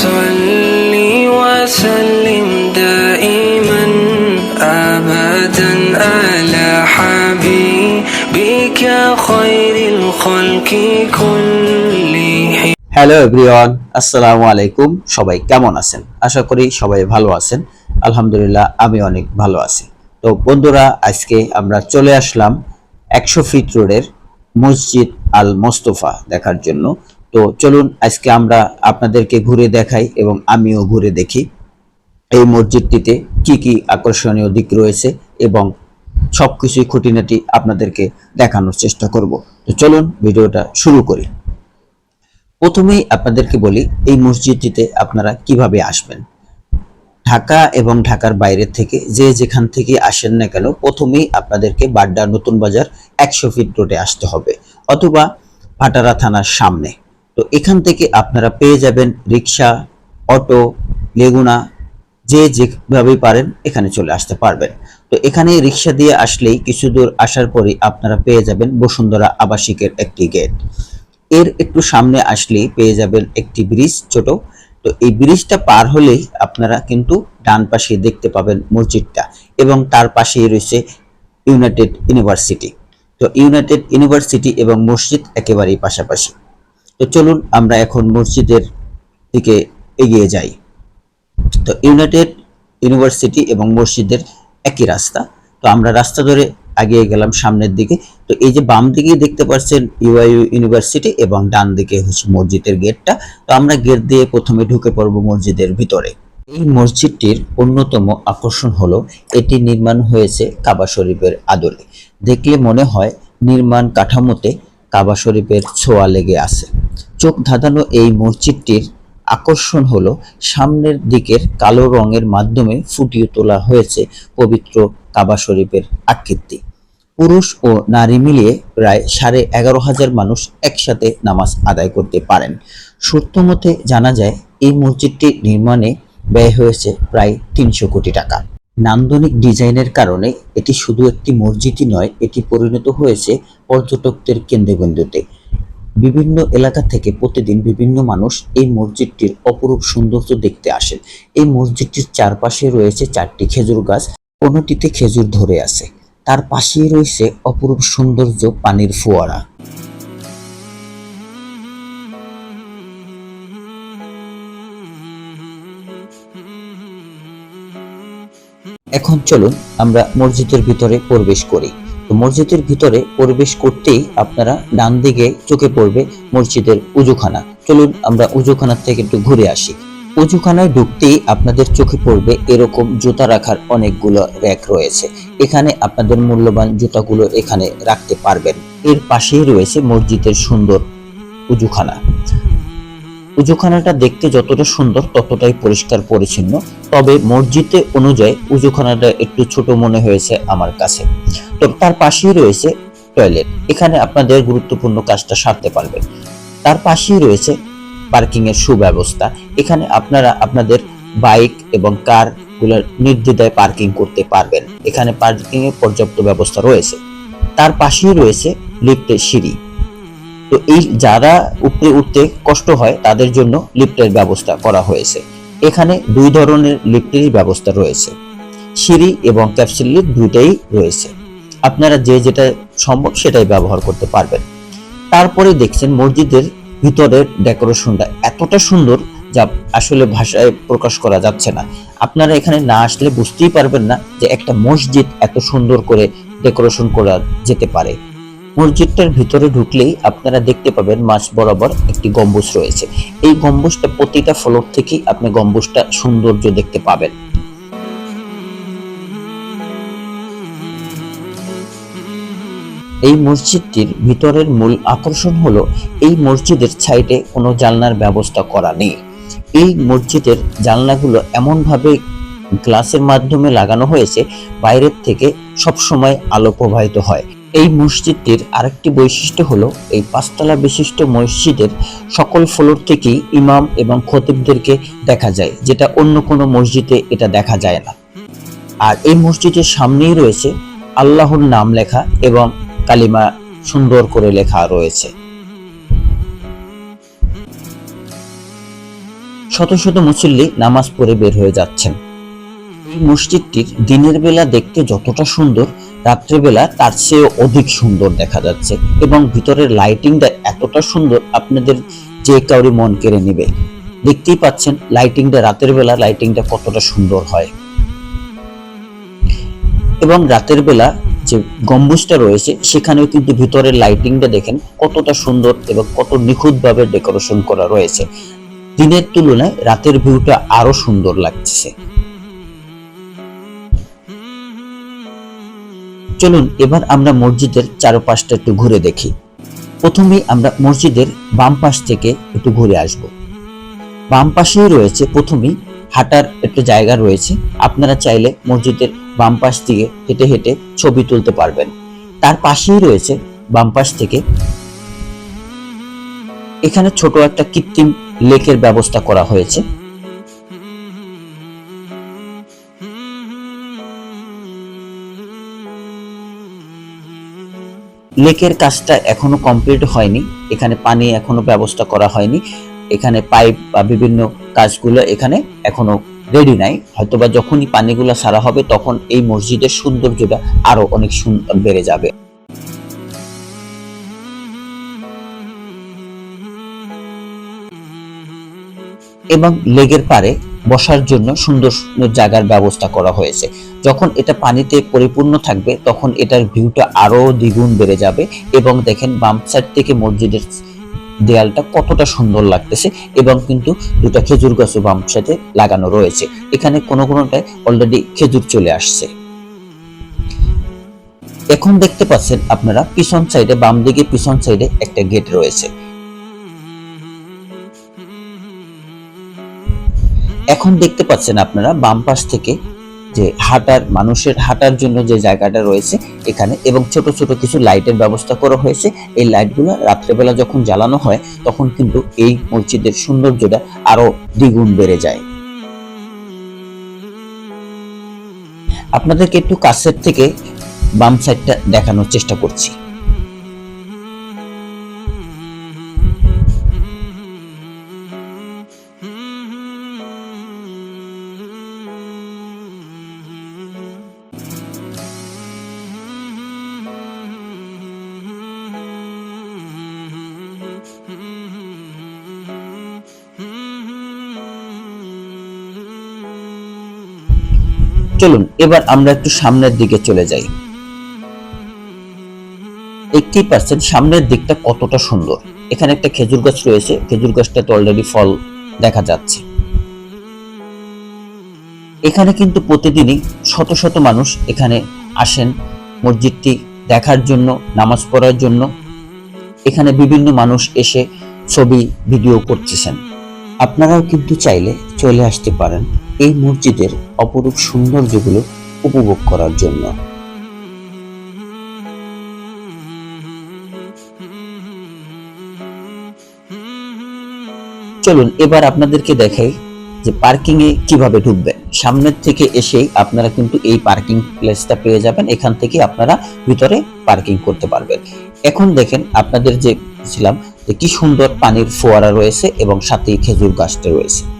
صل وسلم دائما ابدا على حبيبك خير الخلق كلهم hello everyone আসসালামু আলাইকুম সবাই কেমন আছেন আশা করি সবাই ভালো আছেন আলহামদুলিল্লাহ আমি অনেক ভালো আছি তো বন্ধুরা আজকে আমরা চলে আসলাম একশো ফিট রোডের মসজিদ আল মোস্তফা দেখার জন্য তো চলুন আজকে আমরা আপনাদেরকে ঘুরে দেখাই এবং আমিও ঘুরে দেখি এই মসজিদটিতে কি কি আকর্ষণীয় দিক রয়েছে এবং সবকিছুই খুঁটিনাটি আপনাদেরকে দেখানোর চেষ্টা করব। তো চলুন ভিডিওটা শুরু করি। প্রথমেই আপনাদেরকে বলি, এই মসজিদটিতে আপনারা কীভাবে আসবেন? ঢাকা এবং ঢাকার বাইরে থেকে যে যেখান থেকে আসেন না কেন, প্রথমেই আপনাদেরকে বাড্ডা নতুন বাজার একশো ফিট রোডে আসতে হবে অথবা ভাটারা থানার সামনে। তো এখান থেকে আপনারা পেয়ে যাবেন রিক্সা, অটো, লেগুনা, যে যেভাবেই পারেন এখানে চলে আসতে পারবেন। তো এখানে রিক্সা দিয়ে আসলেই কিছু দূর আসার পরেই আপনারা পেয়ে যাবেন বসুন্ধরা আবাসিকের একটি গেট। এর একটু সামনে আসলেই পেয়ে যাবেন একটি ব্রিজ ছোট। তো এই ব্রিজটা পার হলেই আপনারা কিন্তু ডান পাশে দেখতে পাবেন মসজিদটা এবং তার পাশেই রয়েছে ইউনাইটেড ইউনিভার্সিটি। তো ইউনাইটেড ইউনিভার্সিটি এবং মসজিদ একেবারেই পাশাপাশি। তো চলুন আমরা এখন মসজিদের দিকে এগিয়ে যাই। তো ইউনাইটেড ইউনিভার্সিটি এবং মসজিদের একই রাস্তা। তো আমরা রাস্তা ধরে এগিয়ে গেলাম সামনের দিকে। তো এই যে বাম দিকে দেখতে পাচ্ছেন ইউআইইউ ইউনিভার্সিটি এবং ডান দিকে হচ্ছে মসজিদের গেটটা। তো আমরা গেট দিয়ে প্রথমে ঢুকে পড়ব মসজিদের ভিতরে। এই মসজিদটির অন্যতম আকর্ষণ হলো, এটি নির্মাণ হয়েছে কাবা শরীফের আদলে। দেখলে মনে হয় নির্মাণ কাঠামোতে কাবা শরীফের ছোঁয়া লেগে আছে। চোখ ধাঁধানো এই মসজিদটির আকর্ষণ হলো, সামনের দিকের কালো রঙের মাধ্যমে ফুটিয়ে তোলা হয়েছে পবিত্র কাবা শরীফের আকৃতি। পুরুষ ও নারী মিলিয়ে প্রায় সাড়ে এগারো হাজার মানুষ একসাথে নামাজ আদায় করতে পারেন। সত্যমতে জানা যায়, এই মসজিদটি নির্মাণে ব্যয় হয়েছে প্রায় তিনশো কোটি টাকা। নান্দনিক ডিজাইনের কারণে এটি শুধু একটি মসজিদই নয়, এটি পরিণত হয়েছে পর্যটকদের কেন্দ্রবিন্দুতে। বিভিন্ন এলাকা থেকে প্রতিদিন বিভিন্ন মানুষ এই মসজিদটির অপরূপ সৌন্দর্য দেখতে আসেন। এই মসজিদটির চারপাশে রয়েছে চারটি খেজুর গাছ কোনোটিতে খেজুর ধরে আছে। তার পাশেই রয়েছে অপরূপ সৌন্দর্য পানির ফোয়ারা। এখন চলুন আমরা মসজিদের ভিতরে প্রবেশ করি। তো মসজিদের ভিতরে প্রবেশ করতেই আপনারা ডান দিকে চোখে পড়বে মসজিদের উজুখানা। চলুন আমরা উজুখানার থেকে একটু ঘুরে আসি। উজুখানায় ঢুকতেই আপনাদের চোখে পড়বে এরকম জুতা রাখার অনেকগুলো র্যাক রয়েছে। এখানে আপনাদের মূল্যবান জুতাগুলো এখানে রাখতে পারবেন। এর পাশেই রয়েছে মসজিদের সুন্দর উজুখানা। উজুখানাটা দেখতে যতটা সুন্দর, ততটাই পরিষ্কার পরিচ্ছন্ন। তবে মসজিদে অনুযায়ী উজুখানাটা একটু ছোট মনে হয়েছে আমার কাছে। তো তার পাশেই রয়েছে টয়লেট। এখানে আপনাদের গুরুত্বপূর্ণ কাজটা সারতে পারবেন। তার পাশেই রয়েছে পার্কিং এর সুব্যবস্থা। এখানে আপনারা আপনাদের বাইক এবং কারগুলোর নির্দ্বিধায় পার্কিং করতে পারবেন। এখানে পার্কিং এর পর্যাপ্ত ব্যবস্থা রয়েছে। তার পাশেই রয়েছে লিফটের সিঁড়ি। তো এই যারা উপরে উঠতে কষ্ট হয়, তাদের জন্য লিফটের ব্যবস্থা করা হয়েছে। এখানে দুই ধরনের লিফটেরই ব্যবস্থা রয়েছে। সিঁড়ি এবং ক্যাপসুল লিফট দুইটাই রয়েছে। আপনারা যে যেটা সম্ভব সেটাই ব্যবহার করতে পারবেন। তারপরে দেখছেন মসজিদের ভিতরের ডেকোরেশনটা এতটা সুন্দর যা আসলে ভাষায় প্রকাশ করা যাচ্ছে না। আপনারা এখানে না আসলে বুঝতেই পারবেন না যে একটা মসজিদ এত সুন্দর করে ডেকোরেশন করা যেতে পারে। মসজিদটার ভিতরে ঢুকলেই আপনারা দেখতে পাবেন মাছ বরাবর একটি গম্বুজ রয়েছে। এই গম্বুজটা প্রতিটা ফ্লোর থেকেই আপনি গম্বুজটা সৌন্দর্য দেখতে পাবেন। এই মসজিদটির ভিতরের মূল আকর্ষণ হলো, এই মসজিদের সাইডে কোনো জানলার ব্যবস্থা করা নেই। এই মসজিদের জানলাগুলো এমনভাবে গ্লাসের মাধ্যমে লাগানো হয়েছে, বাইরের থেকে সবসময় আলো প্রবাহিত হয়। এই মসজিদটির আরেকটি বৈশিষ্ট্য হলো, এই পাঁচতলা বিশিষ্ট মসজিদের সকল ফ্লোর থেকেই ইমাম এবং খতিবদেরকে দেখা যায়, যেটা অন্য কোনো মসজিদে এটা দেখা যায় না। আর এই মসজিদের সামনেই রয়েছে আল্লাহর নাম লেখা এবং কালিমা সুন্দর করে লেখা রয়েছে। শত শত মুসল্লি নামাজ পড়ে বের হয়ে যাচ্ছেন। এই মসজিদটির দিনের বেলা দেখতে যতটা সুন্দর রাত্রেবেলা তার চেয়ে অধিক সুন্দর দেখা যাচ্ছে এবং ভিতরের লাইটিংটা এতটা সুন্দর আপনাদের যে কাউরি মন কেড়ে নেবে। দেখতেই পাচ্ছেন লাইটিংটা রাতের বেলা লাইটিংটা কতটা সুন্দর হয়। এবং রাতের বেলা যে গম্বুজটা রয়েছে, সেখানেও কিন্তু ভিতরের লাইটিংটা দেখেন কতটা সুন্দর এবং কত নিখুঁতভাবে ডেকোরেশন করা রয়েছে। দিনের তুলনায় রাতের ভিউটা আরও সুন্দর লাগছে। চলুন এবার আমরা মসজিদের চারপাশটা একটু ঘুরে দেখি। প্রথমেই আমরা মসজিদের বাম পাশ থেকে একটু ঘুরে আসব। বাম পাশেই রয়েছে, প্রথমেই হাঁটার একটা জায়গা রয়েছে। আপনারা চাইলে মসজিদের বাম পাশ দিয়ে হেঁটে হেঁটে ছবি তুলতে পারবেন। তার পাশেই রয়েছে বাম পাশ থেকে এখানে ছোট একটা কৃত্রিম লেকের ব্যবস্থা করা হয়েছে। লেকের কাজটা এখনও কমপ্লিট হয়নি। এখানে পানি এখনও ব্যবস্থা করা হয়নি। এখানে পাইপ বা বিভিন্ন কাজগুলো এখানে এখনও রেডি নাই। হয়তোবা যখনই পানিগুলো সারা হবে তখন এই মসজিদের সৌন্দর্যটা আরও অনেক সুন্দর বেড়ে যাবে। এবং লেগের পারে বসার জন্য সুন্দর সুন্দর জায়গার ব্যবস্থা করা হয়েছে। যখন এটা পানিতে পরিপূর্ণ থাকবে, তখন এটার ভিউটা আরও দ্বিগুণ বেড়ে যাবে এবং দেখেন বাম সাইড থেকে মসজিদের দেয়ালটা কতটা সুন্দর লাগতেছে এবং কিন্তু দুটা খেজুর গাছও বাম সাইডে লাগানো রয়েছে। এখানে কোনো কোনোটায় অলরেডি খেজুর চলে আসছে। এখন দেখতে পাচ্ছেন আপনারা পিছন সাইডে বাম দিকে পিছন সাইডে একটা গেট রয়েছে। এখন দেখতে পাচ্ছেন আপনারা বাম পাশ থেকে যে হাঁটার, মানুষের হাঁটার জন্য যে জায়গাটা রয়েছে এখানে এবং ছোট ছোট কিছু লাইটের ব্যবস্থা করা হয়েছে। এই লাইটগুলো রাত্রেবেলা যখন জ্বালানো হয়, তখন কিন্তু এই মসজিদের সৌন্দর্যটা আরও দ্বিগুণ বেড়ে যায়। আপনাদেরকে একটু কাছের থেকে বাম সাইডটা দেখানোর চেষ্টা করছি। চলুন, এবার আমরা একটু সামনের দিকে চলে যাই। এইটি পার্সেন্ট সামনের দিকটা কতটা সুন্দর? এখানে একটা খেজুর গাছ রয়েছে, খেজুর গাছটাতে অলরেডি ফল দেখা যাচ্ছে। এখানে কিন্তু প্রতিদিনই শত শত মানুষ এখানে আসেন মসজিদটি দেখার জন্য, নামাজ পড়ার জন্য। এখানে বিভিন্ন মানুষ এসে ছবি ভিডিও করতেছেন। আপনারাও কিন্তু চাইলে চলে আসতে পারেন। এই মসজিদের অপরূপ সৌন্দর্যগুলো উপভোগ করার জন্য। চলুন, এবার আপনাদেরকে দেখাই যে পার্কিং এ কীভাবে ঢুকবেন সামনের থেকে এসেই আপনারা কিন্তু এই পার্কিং প্লেসটা পেয়ে যাবেন। এখান থেকে আপনারা ভিতরে পার্কিং করতে পারবেন। এখন দেখেন, আপনাদের যে ছিলাম যে কি সুন্দর পানির ফোয়ারা রয়েছে এবং সাথে খেজুর গাছটা রয়েছে।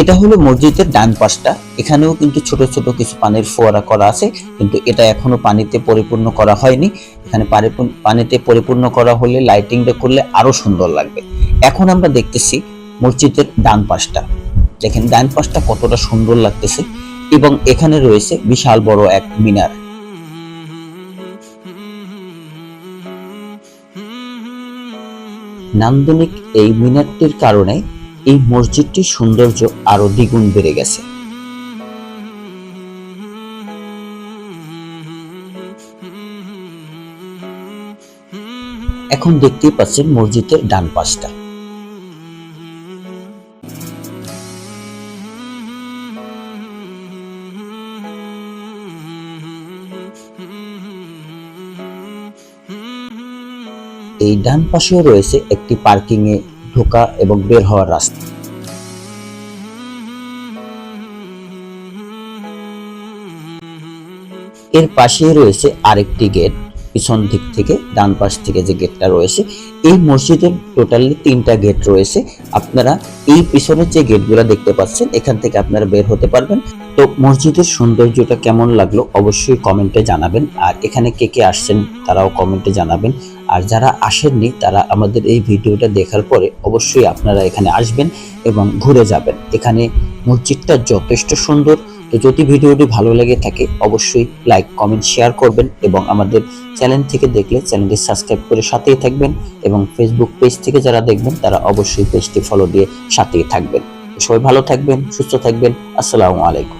এটা হলো মসজিদের ডান পাশটা। এখানেও কিন্তু ছোট ছোট কিছু পানির ফোয়ারা করা আছে, কিন্তু এটা এখনও পানিতে পরিপূর্ণ করা হয়নি। এখানে পানিতে পরিপূর্ণ করা হলে লাইটিংটা করলে আরও সুন্দর লাগবে। এখন আমরা দেখতেছি মসজিদের ডান পাশটা। দেখেন, ডান পাশটা কতটা সুন্দর লাগতেছে এবং এখানে রয়েছে বিশাল বড় এক মিনার। নান্দনিক এই মিনারটির কারণে এই মসজিদটির সৌন্দর্য আরও দ্বিগুণ বেড়ে গেছে। এখন দেখতেই পাচ্ছেন মসজিদের ডান পাশটা। এই ডান পাশেও রয়েছে একটি পার্কিং এ ঢোকা এবং বের হওয়ার রাস্তা। এর পাশেই রয়েছে আরেকটি গেট, পিছন দিক থেকে, ডান পাশ থেকে যে গেটটা রয়েছে, এই মসজিদের টোটালি তিনটা গেট রয়েছে। আপনারা এই পিছনের যে গেটগুলো দেখতে পাচ্ছেন, এখান থেকে আপনারা বের হতে পারবেন। তো মসজিদের সৌন্দর্যটা কেমন লাগল, অবশ্যই কমেন্টে জানাবেন। আর এখানে কে কে আসছেন, তারাও কমেন্টে জানাবেন। আর যারা আসেননি, তারা আমাদের এই ভিডিওটা দেখার পরে অবশ্যই আপনারা এখানে আসবেন এবং ঘুরে যাবেন। এখানে মসজিদটা যথেষ্ট সুন্দর। তো যদি ভিডিওটি ভালো লেগে থাকে, অবশ্যই লাইক কমেন্ট শেয়ার করবেন এবং আমাদের চ্যানেল থেকে দেখলে চ্যানেলটি সাবস্ক্রাইব করে সাথেই থাকবেন এবং ফেসবুক পেজ থেকে যারা দেখবেন, তারা অবশ্যই পেজটি ফলো দিয়ে সাথেই থাকবেন। সবাই ভালো থাকবেন, সুস্থ থাকবেন। আসসালামু আলাইকুম।